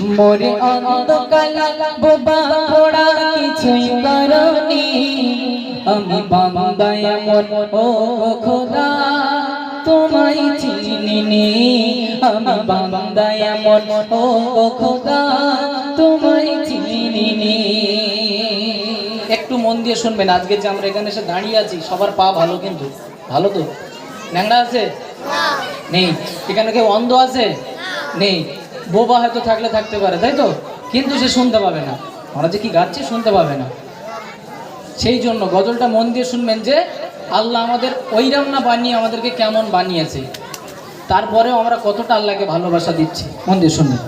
মোরে অন্ধকাল বোবা ঘোড়া কিছুই করনি। আমি বান্দায় এমন ও খোদা তোমায় চিনিনি। আমি বান্দায় এমন ও খোদা তোমায় চিনিনি। একটু মন দিয়ে শুনবেন আজকে যে আমরা এখানে এসে দাঁড়িয়ে আছি সবার পা ভালো কিন্তু। ভালো তো? ন্যাংরা আছে? নেই। এখানে কেউ অন্ধ আছে? নেই। বোবা হয়তো থাকলে থাকতে পারে, তাই তো? কিন্তু সে শুনতে পাবে না। আমরা যে কি গাচ্ছি শুনতে পাবে না। সেই জন্য গজলটা মন দিয়ে শুনবেন যে, আল্লাহ আমাদের ওইরাম না বানিয়ে আমাদেরকে কেমন বানিয়েছে। তারপরেও আমরা কতটা আল্লাহকে ভালোবাসা দিচ্ছি। মন দিয়ে শুনবেন।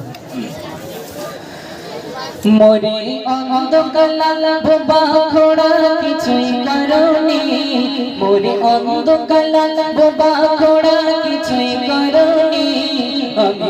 মরে অন্ধকাল ঘোড়া কিছুই করনি। মরে অন্ধকাল ঘোড়া কিছুই করনি।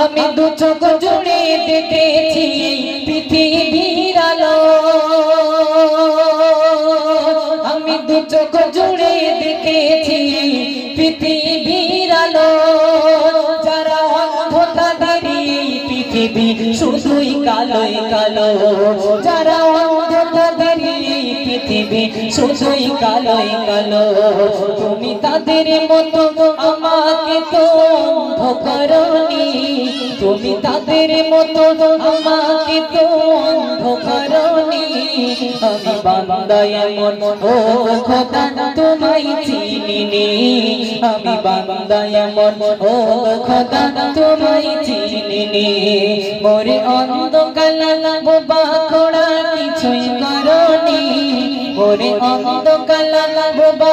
আমি দু চোখ জুড়ে দেখেছি পৃথিবীর আলো। আমি দু চোখ জুড়ে দেখেছি পৃথিবীর আলো। যারা অন্ধ তাদেরই পৃথিবী শুধুই কালোই কালো। যারা অন্ধ তাদেরই পৃথিবী শুধুই কালোই কালো। তুমি তাদের মতো অন্ধ করনি তুমি তাদের মতো আমাকে তো অন্ধ করনি আমি বান্দা এমন ও খোদা তোমায় চিনিনি। আমি বান্দা এমন ও খোদা তোমায় চিনিনি। মোরে অন্ধকাল বোবা খোড়া কিছুই করনি। মোরে অন্ধকাল বোবা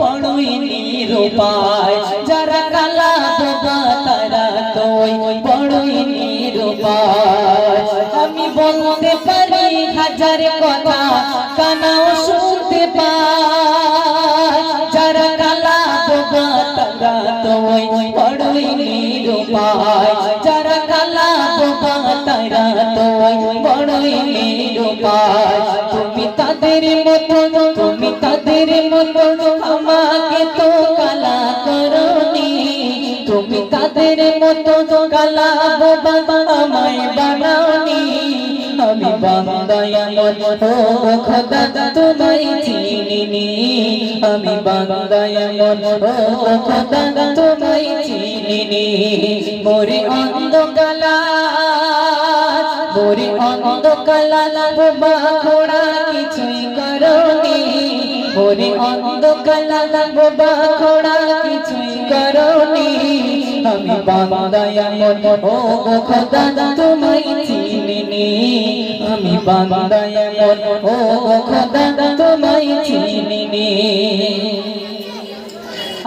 পড়ুই নিরুপায় যারা তাদের মতো কালা বোবা, আমায় বানাওনি। আমি ও খোদা, তোমায় চিনিনি। আমি বান্দা এমন ও খোদা, তোমায় চিনিনি। মোরে অন্ধকালা অন্ধকালা কিছুই মোরে অন্ধকালা ঘোড়া কিছুই আমি বান্দা এমন ও খোদা, তোমায় চিনিনি আমি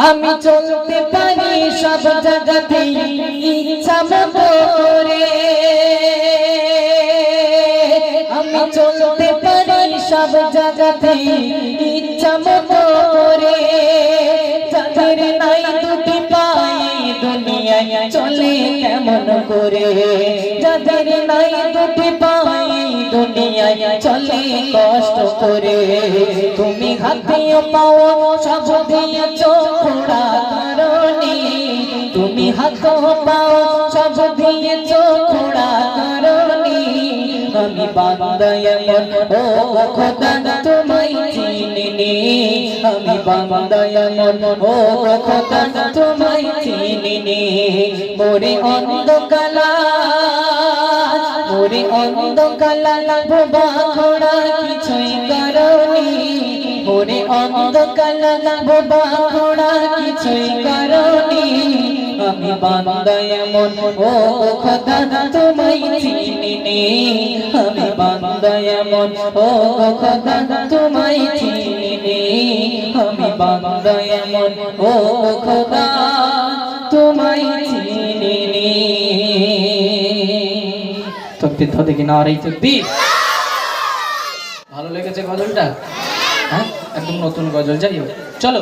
আমি চলতে পারি সব জায়গাতে ইচ্ছা আমি চলতে পারি সব জায়গাতে ইচ্ছা মতো চলে কেমন করে? যাদের নাই দুটি পাই দুনিয়ায় চলে কষ্ট করে। তুমি হাতেও পাও, সব দিয়ে খোড়া কারণে। তুমি হাতও পাও, সব দিয়ে খোড়া কারণে আমি বান্দা এমন, ও খোদা, তোমায় চিনিনি আমি বান্দা এমন, ও খোদা, তোমায় চিনিনি মোরে অন্ধকালা মোরে অন্ধকালা বাবা খোড়া কিছুই করনি। মোরে অন্ধকালা বাবা খোড়া কিছুই করনি। আমি বান্দা এমন। ও খোদা তোমায় চিনিনি আমি বান্দা এমন। ও খোদা তোমায় চিনিনি আমি বান্দা এমন। ও খোদা তোমায় কি না। আর এই তকবির ভালো লেগেছে গজলটা? হ্যাঁ? একদম নতুন গজল যাই হোক। চলো।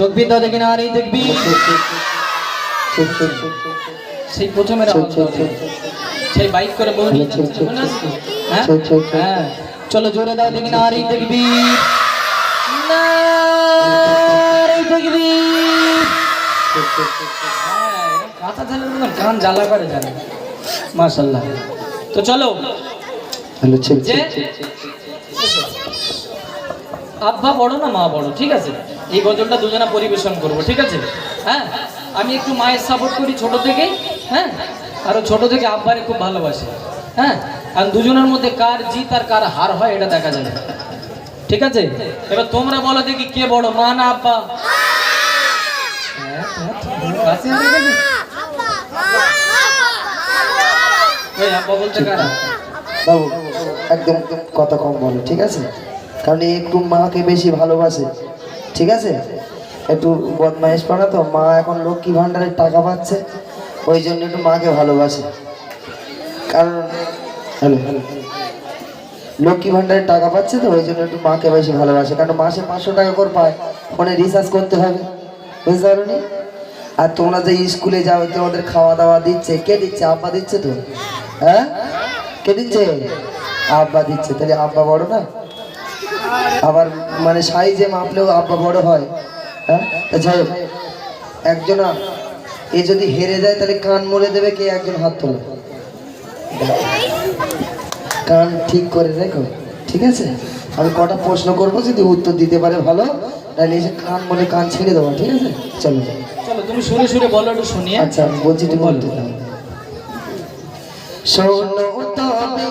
তকবির দাও দেখি না আর এই দেখবি সেই প্রথমের সেই বাইক করে বউ হ্যাঁ হ্যাঁ চলো জোরে দাও দেখি না আর এই দেখবি না আর এই দেখবি হ্যাঁ, এরকম মতন কান জ্বালা করে জানে তো চলো আব্বা বড় না মা বড় ঠিক আছে এই গজলটা দুজনা পরিবেশন করব ঠিক আছে? হ্যাঁ? আমি একটু মায়ের সাপোর্ট করি ছোট থেকেই হ্যাঁ? আরও ছোট থেকে আব্বারে খুব ভালোবাসি হ্যাঁ? আর দুজনের মধ্যে কার জিত আর কার হার হয় এটা দেখা যাবে। ঠিক আছে? এবার তোমরা বলো দেখি কে বড় মা না আব্বা? হ্যাঁ, বাবু একদম কথা কম বলো ঠিক আছে? কারণ একটু মাকে বেশি ভালোবাসে। ঠিক আছে? একটু বদমাইশ পানা তো, মা এখন লক্ষ্মী ভাণ্ডারের টাকা পাচ্ছে, ওই জন্য একটু মাকে ভালোবাসে। কারণ, হ্যালো হ্যালো লক্ষ্মী ভাণ্ডারের টাকা পাচ্ছে তো, ওই জন্য একটু মাকে বেশি ভালোবাসে, কারণ মাসে পাঁচশো টাকা করে পায়, ফোনে রিচার্জ করতে হবে। বুঝতে পারোনি? আর তোমরা যে স্কুলে যাও তোমাদের খাওয়া দাওয়া দিচ্ছে, কে দিচ্ছে? আব্বা দিচ্ছে তো? হ্যাঁ? কে দিচ্ছে? আব্বা দিচ্ছে, তাহলে আব্বা বড় না? আবার মানে সাইজে মাপলেও আব্বা বড় হয় হ্যাঁ? যাই হোক একজনা এ যদি হেরে যায় তাহলে কান মরে দেবে কে? একজন হাত তোলে। কান ঠিক করে রেখো ঠিক আছে? আমি কটা প্রশ্ন করব যদি উত্তর দিতে পারে ভালো তাহলে এসে কান মনে কান ছেড়ে দেবো ঠিক আছে? চলো। চলো তুমি সুরে সুরে বলো একটু শুনিয়ে। আচ্ছা বলছি তুমি বলতে দাও শোনো তবে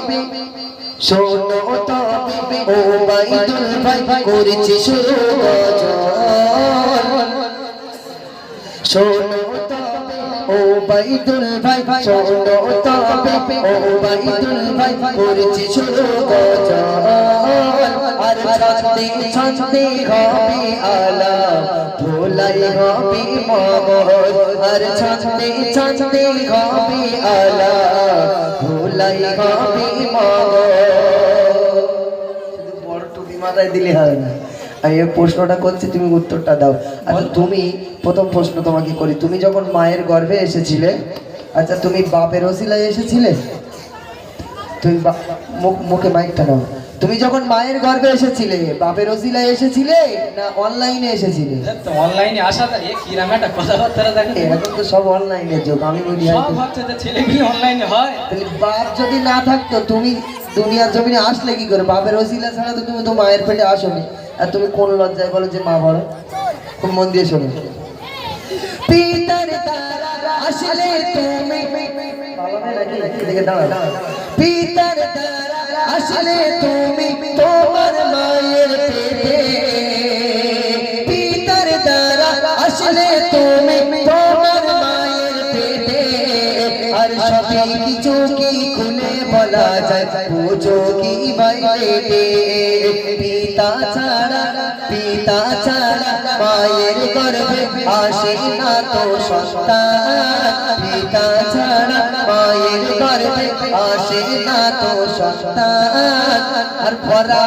শোনো তবে ও বাইদুল ভাই করেছে শুরু শোনো ও বাইদুল ভাই শোনো তবে ও বাইদুল ভাই করেছে শুরু গজল আর আলা ভোলাই হবে মমর আর হবে আলা ভোলাই হবে দিলে হবে না আমি এই প্রশ্নটা করছি তুমি উত্তরটা দাও। আচ্ছা তুমি প্রথম প্রশ্ন তোমাকে করি। তুমি যখন মায়ের গর্ভে এসেছিলে আচ্ছা তুমি বাপের ওসিলায় এসেছিলে? তুমি মুখ- মাইকটা নাও। তুমি যখন মায়ের গর্ভে এসেছিলে বাপের ওসিলায় এসেছিলে না অনলাইনে এসেছিলে? অনলাইনে আসা এ একটা কথাবার্তা তো। সব অনলাইনের যুগ আমি বলি সব হচ্ছে যে ছেলেগুলি অনলাইনে হয়। তাহলে বাপ যদি না থাকতো তুমি দুনিয়ার জমিনে আসলে কি করে? বাপের ওসিলা ছাড়া তো তুমি তো মায়ের পেটে আসোনি। আর তুমি কোন লজ্জায় বলো যে মা বড়? খুব মন দিয়ে শোনো। পিতার আসলে তুমি তোমার মায়ের পেটে। পিতার আসলে তুমি তোমার মায়ের পেটে। আর কিছু কি খুলে বলা যায়? বুঝো কি বাইরে পিতা পিতা ছাড়া মায়ের গর্ভে আসে না তো সন্তান পিতা ছাড়া মায়ের গর্ভে আসে না তো সন্তান আর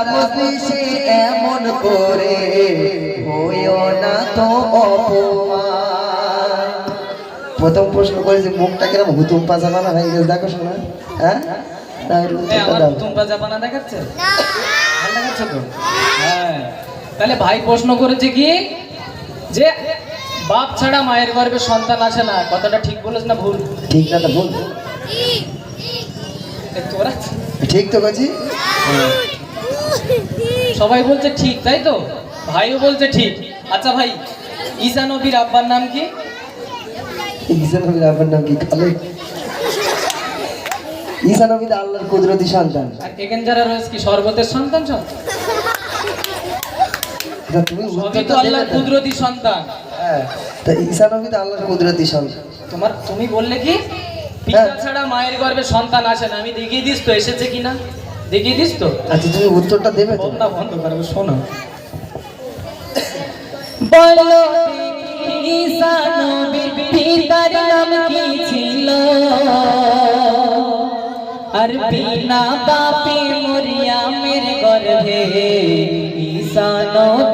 মজলিসে এমন করে হইও না তো অপমান। প্রথম প্রশ্ন করেছে মুখটা কিরম হুতুম পাজা বানা হয়ে গেছে দেখো শোনা। হ্যাঁ। তোমরা জাপানা দেখাচ্ছে? ভালো দেখাচ্ছে তো? হ্যাঁ। তাহলে ভাই প্রশ্ন করেছে কি? যে বাপ ছাড়া মায়ের গর্ভে সন্তান আসে না কথাটা ঠিক বলেছ না ভুল? ঠিক না তো ভুল। তোরা ঠিক তো কাছি সবাই বলছে ঠিক তাই তো? ভাইও বলছে ঠিক। আচ্ছা ভাই ঈসা নবীর আব্বার নাম কি? ঈসা নবীর আপনার নাম কি? খালে ঈসা নবী আল্লাহর কুদরতি সন্তান। আর এখানে যারা রয়েছে কি সর্বতের সন্তান সব? তা তুমি সবই তো আল্লাহর কুদরতি সন্তান। হ্যাঁ তা ঈসা নবী তো আল্লাহর কুদরতি সন্তান। তোমার তুমি বললে কি? পিতা ছাড়া মায়ের গর্ভে সন্তান আসে না। আমি দেখিয়ে দিস তো এসেছে কিনা? দেখিয়ে দিস তো। আচ্ছা তুমি উত্তরটা দেবে তো। বন্ধা বন্ধ করবে শোনো। বলো ঈসা নবীর পিতার নাম কি ছিল? আর বিনা বাপে মরিয়ামের গর্ভে ঈসা নবী এলো জোরে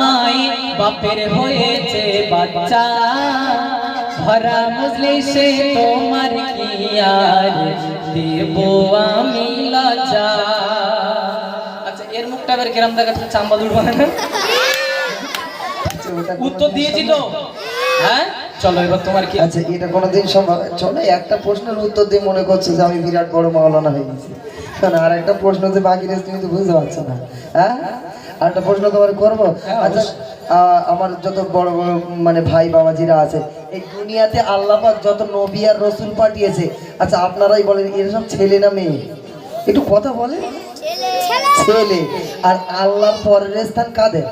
মায়ে বাপের হয়েছে বাচ্চা। ভরা মজলিসে তোমার কি দেব আমি লজ্জা। আচ্ছা এর মুখটা এবার কিরম দেখাচ্ছে চাম্বা দুলবা না? উত্তর দিয়েছি তো। হ্যাঁ? চলো, এবার তোমার কি আচ্ছা এটা কোনোদিন সম্ভব চলো, একটা প্রশ্নের উত্তর দিয়ে মনে করছ যে আমি বিরাট বড় মাওলানা হয়ে গেছি। আর একটা প্রশ্ন যে বাকি তুমি তো বুঝতে পারছ না। হ্যাঁ? আর একটা প্রশ্ন তোমার করব? হ্যাঁ, আচ্ছা আমার যত বড় বড় মানে ভাই বাবাজিরা আছে এই দুনিয়াতে আল্লাহ পাক যত নবী আর রসুল পাঠিয়েছে আচ্ছা আপনারাই বলেন এরা সব ছেলে না মেয়ে? একটু কথা বলে। ছেলে। আর আল্লাহ পরের স্থান কাদের?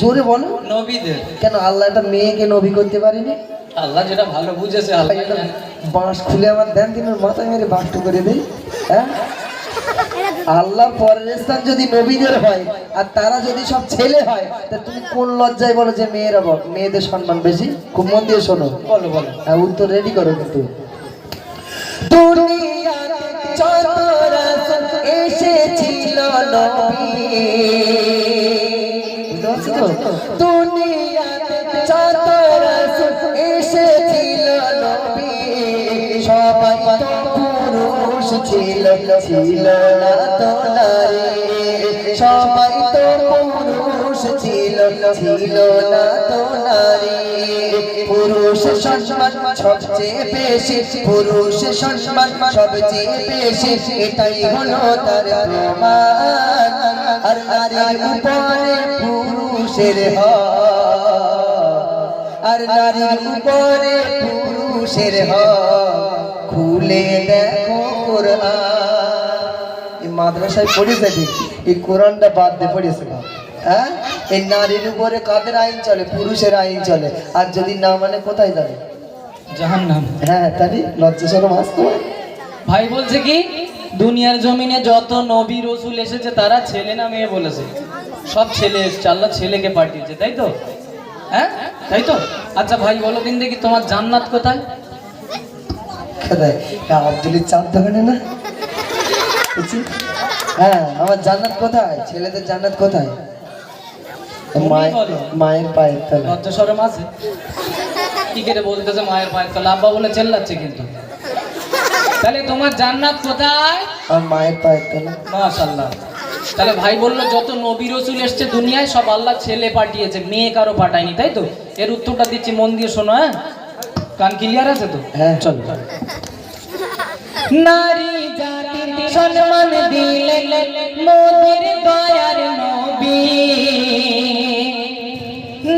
জোরে বলো। নবীদের। কেন আল্লাহ একটা মেয়েকে নবী করতে পারেনি? আল্লাহ যেটা ভালো বুঝেছে আল্লাহ একটা বাঁশ খুলে আমার দেন দিন মাথায় মেরে বাঁশটু করে দেই হ্যাঁ? আল্লাহ পরের স্থান যদি নবীদের হয় আর তারা যদি সব ছেলে হয় তা তুমি কোন লজ্জায় বলো যে মেয়েরা বল মেয়েদের সম্মান বেশি? খুব মন দিয়ে শোনো। বলো বলো। হ্যাঁ উত্তর রেডি করো কিন্তু। এসেছিল নবী। ছিল ছিল না তো নারী সবাই তো পুরুষ ছিল ছিল না তো নারী পুরুষ সম্মান সবচেয়ে বেশি পুরুষ সম্মান সবচেয়ে বেশি এটাই হলো তার আর নারীর উপরে পুরুষের হক আর নারীর উপরে পুরুষের হক খুলে দেখো কোরআন। এই মাদ্রাসায় পড়েছে এই কোরআনটা বাদ দিয়ে পড়েছে না? হ্যাঁ? এই নারীর উপরে কাদের আইন চলে? পুরুষের আইন চলে। আর যদি না মানে কোথায় যাবে? জাহান্নাম। হ্যাঁ তাহলে লজ্জা সরম আসতো ভাই বলছে কি? দুনিয়ার জমিনে যত নবী রসুল এসেছে তারা ছেলে না মেয়ে বলেছে। সব ছেলে এসছে আল্লাহ ছেলেকে পাঠিয়েছে তাই তো? হ্যাঁ? তাই তো? আচ্ছা ভাই বলো দিন দেখি তোমার জান্নাত কোথায়? কোথায় আব্দুলের চাপ দোকানে না? হ্যাঁ আমার জান্নাত কোথায়? ছেলেদের জান্নাত কোথায়? মায়ের বলো। পায়ের তলা লজ্জা সরম আছে? কি করে বলতেছে মায়ের পায়ের তলা আব্বা বলে চেল্লাচ্ছে কিন্তু। তাহলে তোমার জান্নাত কোথায়? মায়ের পায়ের তলা তাহলে ভাই বলল যত নবী রসুল এসছে দুনিয়ায় সব আল্লাহ ছেলে পাঠিয়েছে মেয়ে কারও পাঠায়নি তাই তো? এর উত্তরটা দিচ্ছি মন দিয়ে শোনো হ্যাঁ? কান ক্লিয়ার আছে তো? হ্যাঁ। চলো। নারী জাতির সম্মান দিলে মোদের দয়ার নবী।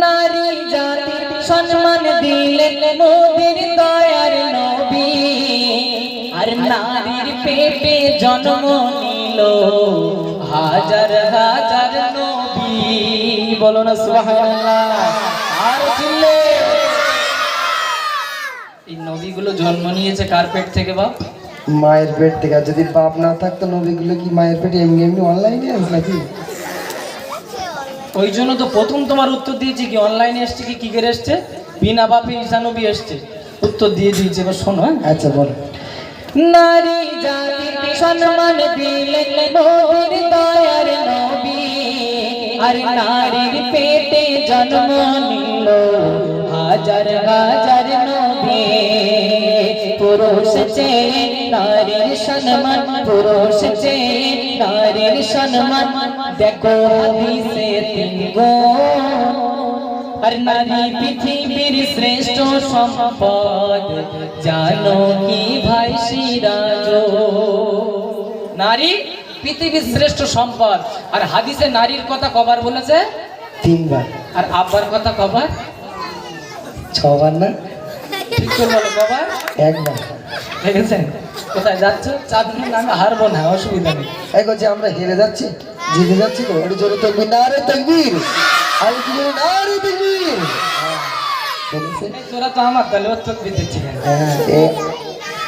নারী জাতির সম্মান দিলে মোদের দয়ার নবী। জন্ম নিল হাজার হাজার নবী। বলো না সুবহানাল্লাহ। নবীগুলো জন্ম নিয়েছে কার পেট থেকে বাপ? মায়ের পেট থেকে। আর যদি বাপ না থাকতো নবীগুলো কি মায়ের পেটে এমনি এমনি অনলাইনে আছে নাকি? ওই জন্য তো প্রথম তোমার উত্তর দিয়েছি কি অনলাইনে এসছে কি কি করে এসছে? বিনা বাপে ঈশা নবী এসছে। উত্তর দিয়ে দিয়েছে এবার শোনো হ্যাঁ? আচ্ছা বল। নারী জাতির সম্মান দিলেন নবীর দয়ার নবী আর নারীর পেটে জন্ম নিল হাজার হাজার পুরুষ চেয়ে নারীর সম্মান পুরুষ চেয়ে নারীর সম্মান। দেখো হাদিসে তিন আর নারী পৃথিবীর শ্রেষ্ঠ সম্পদ। জানো কি ভাই সিরাজ? নারী পৃথিবীর শ্রেষ্ঠ সম্পদ। আর হাদিসে নারীর কথা কবার বলেছে? তিনবার। আর আব্বার কথা কবার? ছবার না?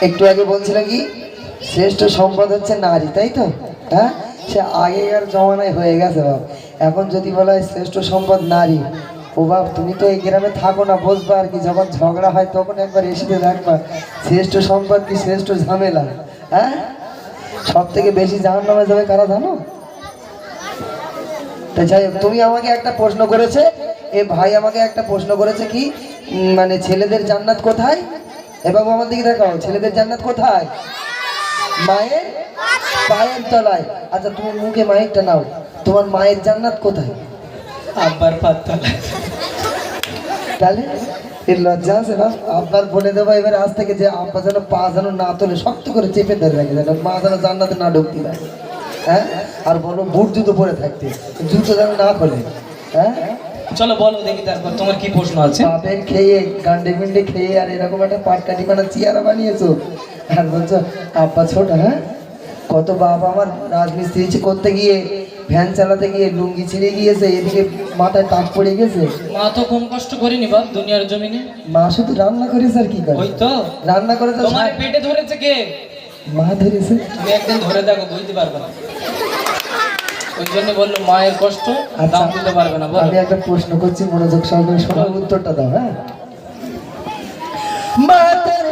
একটু আগে বলছিলাম কি, শ্রেষ্ঠ সম্পদ হচ্ছে নারী, তাই তো? হ্যাঁ? সে আগেকার জমানায় হয়ে গেছে, বাবা। এখন যদি বলা হয় শ্রেষ্ঠ সম্পদ নারী ও বাপ, তুমি তো এই গ্রামে থাকো না, বসবা আর কি, যখন ঝগড়া হয় তখন একবার এসে দেখবা, শ্রেষ্ঠ সম্পদ কি শ্রেষ্ঠ ঝামেলা? হ্যাঁ? সব থেকে বেশি জাহান নামে যাবে কারা জানো? তা যাই হোক, তুমি আমাকে একটা প্রশ্ন করেছে, এ ভাই আমাকে একটা প্রশ্ন করেছে কি মানে ছেলেদের জান্নাত কোথায়? এ বাবু, আমার দিকে দেখাও, ছেলেদের জান্নাত কোথায়? মায়ের পায়ের তলায়। আচ্ছা তুমি মুখে মায়েরটা নাও, তোমার মায়ের জান্নাত কোথায়? আব্বার পাতলা তাহলে এর লজ্জা আছে না? আব্বার বলে দেবো এবারে আজ থেকে যে আব্বা যেন পা যেন না তোলে শক্ত করে চেপে ধরে রাখে যেন মা যেন জান্নাতে না ঢুকতে পারে। হ্যাঁ? আর বলো বুট জুতো পরে থাকতে জুতো যেন না খোলে। হ্যাঁ? চলো বলো দেখি তারপর তোমার কি প্রশ্ন আছে? বাপের খেয়ে গান্ডে মিন্ডে খেয়ে আর এরকম একটা পাটকাটি বানা চেয়ারা বানিয়েছো? আর বলছো আব্বা ছোট হ্যাঁ? কত বাপ আমার রাজমিস্ত্রি করতে গিয়ে ভ্যান চালাতে গিয়ে লুঙ্গি ছিঁড়ে গিয়েছে এদিকে মাথায় টাক পড়ে গেছে। মা তো কম কষ্ট করিনি বাপ দুনিয়ার জমিনে। মা শুধু রান্না করেছে আর কি করে? ওই তো। রান্না করে তো তোমার পেটে ধরেছে কে? মা ধরেছে? তুমি একদিন ধরে দেখো বুঝতে পারবে না। ওই জন্য বলল মায়ের কষ্ট আচ্ছা দাম দিতে পারবে না বলো। আমি একটা প্রশ্ন করছি মনোযোগ সহকারে শোনার উত্তরটা দাও হ্যাঁ? মাতার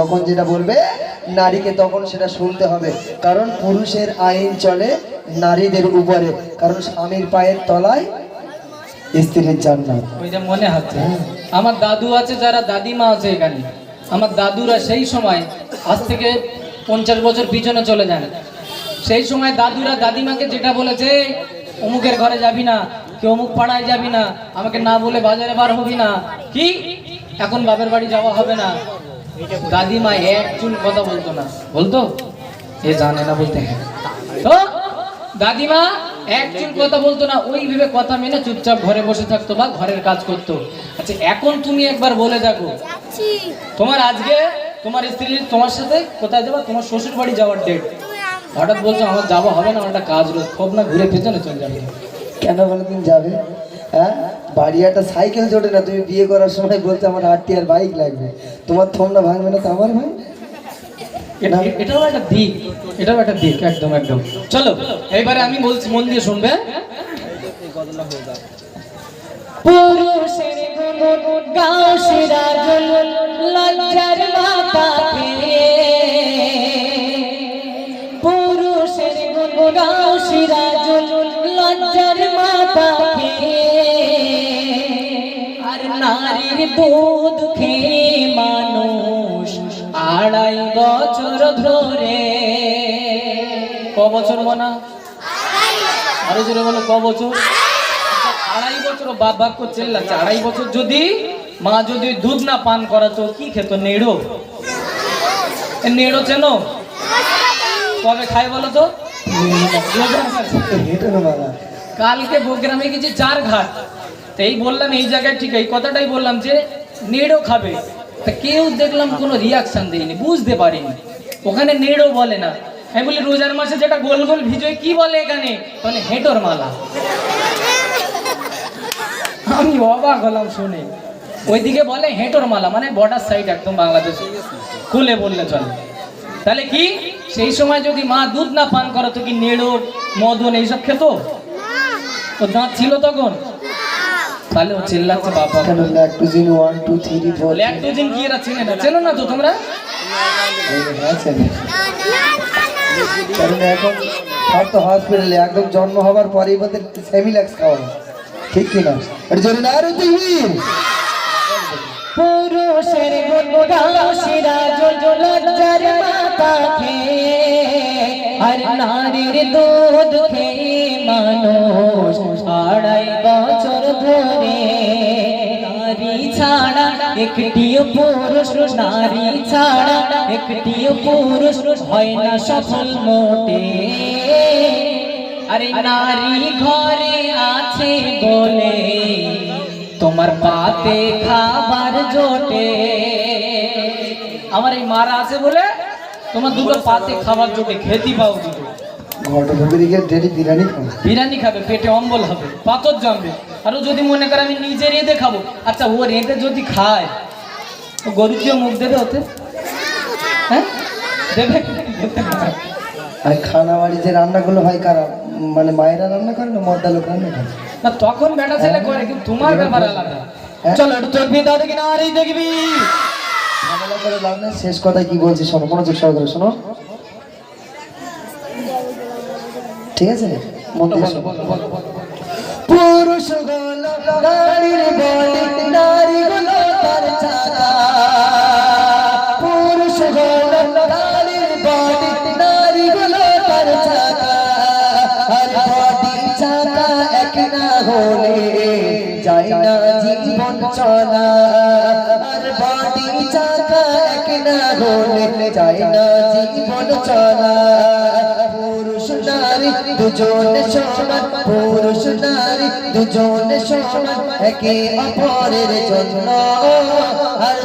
যখন যেটা বলবে, নারীকে তখন সেটা শুনতে হবে। কারণ পুরুষের আইন চলে নারীদের উপরে। কারণ স্বামীর পায়ের তলায় স্ত্রীর জান্নাত। মনে হচ্ছে আমার দাদু আছে, যারা দাদিমা আছে এখানে। আমার দাদুরা সেই সময় আজ থেকে পঞ্চাশ বছর পিছনে চলে যান। সেই সময় দাদুরা দাদিমাকে যেটা বলেছে, অমুকের ঘরে যাবি না, কি অমুক পাড়ায় যাবি না, আমাকে না বলে বাজারে বার হবি না। কি? এখন বাপের বাড়ি যাওয়া হবে না। দাদিমা এক চুল কথা বলতো না। বলতো? এ জানে না বলতে তো দাদিমা এক চুল কথা বলতো না ওই ভেবে কথা মেনে চুপচাপ ঘরে বসে থাকতো বা ঘরের কাজ করতো। আচ্ছা এখন তুমি একবার বলে দেখো। তোমার আজকে তোমার স্ত্রী তোমার সাথে কোথায় যাবা? তোমার শ্বশুর বাড়ি যাওয়ার ডেট হঠাৎ বলছো আমার যাওয়া হবে না আমার একটা কাজ রয়েছে খুব না ঘুরে পেছনে চলে যাবে। কেন বলে তুমি যাবে? হ্যাঁ? বাড়ি একটা সাইকেল জোটে না তুমি বিয়ে করার সময় বলতে আমার আটটি আর বাইক লাগবে। তোমার থমটা ভাঙবে না তো আমার ভাই এটা- এটাও একটা দিক এটাও একটা দিক একদম একদম। চলো এইবারে আমি বলছি মন দিয়ে শুনবে। পুরুষের গুণ গাও পুরুষের গুণ লজ্জার মাথা দুধ মানুষ আড়াই বছর ধরে। ক বছর মনা? আরও জোরে বলো, ক বছর? আড়াই বছর বাপ বাপ করে চেল্লাচ্ছে। আড়াই বছর যদি মা যদি দুধ না পান করাতো, কি খেত? নেড়ো। নেড়ো চেনো? কবে খাই বলো তো? কালকে প্রোগ্রামে গেছি চার ঘাট তো এই বললাম, এই জায়গায় ঠিক, এই কথাটাই বললাম যে নেড়ো খাবে। তা কেউ দেখলাম কোনো রিয়াকশন দেয়নি, বুঝতে পারিনি। ওখানে নেড়ো বলে না। আমি বলি, রোজার মাসে যেটা গোল গোল ভিজোয় কি বলে এখানে? মানে হেঁটোর মালা। আমি অবাক হলাম শুনে। ওইদিকে বলে হেঁটোর মালা মানে বর্ডার সাইড একদম বাংলাদেশ। খুলে বললে চলে। তাহলে কি? সেই সময় যদি মা দুধ না পান করো, তো কি নেড়ো, মদন এইসব খেত? ও দাঁত ছিল তখন? তাহলে ও চিল্লাচ্ছে বাবা কেন Lactogen one two three four দুদিন কি এরা চেনে না? চেনো না তো তোমরা? আছেন কারণ এখন সব তো হসপিটালে একদম জন্ম হবার পরেই বলতে সেমিল্যাক্স খাওয়া ঠিক কিনা এটা জোরে না আরও তুহিন পুরুষের গুণগাও সিরাজ লজ্জার মাতাকে আর নারীর দুধ খেয়ে মানুষ আড়াই বছর ধরে নারী ছাড়া পুরুষ, নারী ছাড়া পুরুষ হয় না সফল মোটে। আরে নারী ঘরে আছে বলে, তোমার পাতে খাবার জোটে। আমার এই মারা আছে বলে, তোমার দুটো পাতে খাবার জোটে, খেতে পাও দুটো। বিরিয়ানি খাব। পেটে অম্বল হবে পাথর জমবে। আর ও যদি মনে করে আমি নিজে রেঁধে খাব আচ্ছা ও রেঁধে যদি খায় ও গরু দিয়ে মুখ দেবে ওতে? হ্যাঁ? দেবে আর খানা বাড়ি যে রান্নাগুলো হয় কারা মানে মায়েরা রান্না করে না মদ্দা লোক রান্না করে? না তখন বেটা ছেলে করে কিন্তু তোমার ব্যাপার আলাদা। হ্যাঁ? চলো একটু আর এই দেখবি। শেষ কথায় কি বলছি মনোযোগ সহকারে শোনো। ঠিক আছে? পুরুষগুলো বলে নারী গুলো তার চাকা। পুরুষগুলো বলে নারী গুলো তার চাকা। আর বডি চাকা এক না হলে যায় না জীবন চলা। আর বডি চাকা এক না হলে যায় না জীবন চলা। সমান, পুরুষ নারী সমান, একে অপরের আর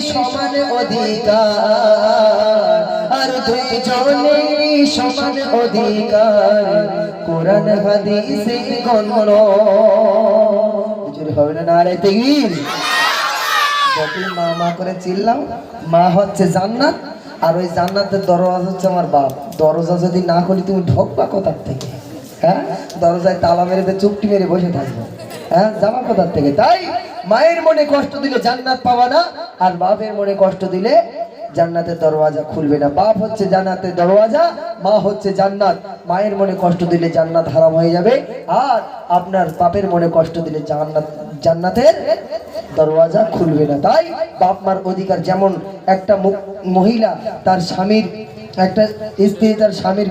সমান অধিকার। আর দুজনেরই সমান অধিকার। কোরআন, হাদিসে মা করে চিল্লাম মা হচ্ছে জান্নাত আর ওই জান্নাতের দরজা হচ্ছে আমার বাপ। দরজা যদি না খুলি, তুমি ঢোকবা কোথার থেকে? হ্যাঁ? দরজায় তালা মেরে চুপটি মেরে বসে থাকবে। হ্যাঁ? যাবা কোথার থেকে? তাই মায়ের মনে কষ্ট দিলে জান্নাত পাবা না, আর বাপের মনে কষ্ট দিলে জান্নাতের দরওয়াজা খুলবে না। বাপ হচ্ছে জান্নাতের দরওয়াজা, মা হচ্ছে জান্নাত। মায়ের মনে কষ্ট দিলে জান্নাত হারাম হয়ে যাবে, আর আপনার বাপের মনে কষ্ট দিলে জান্নাত জান্নাতের দরওয়াজা খুলবে না। তাই বাপ মার অধিকার যেমন একটা মহিলা তার স্বামীর একটা স্ত্রী তার স্বামীর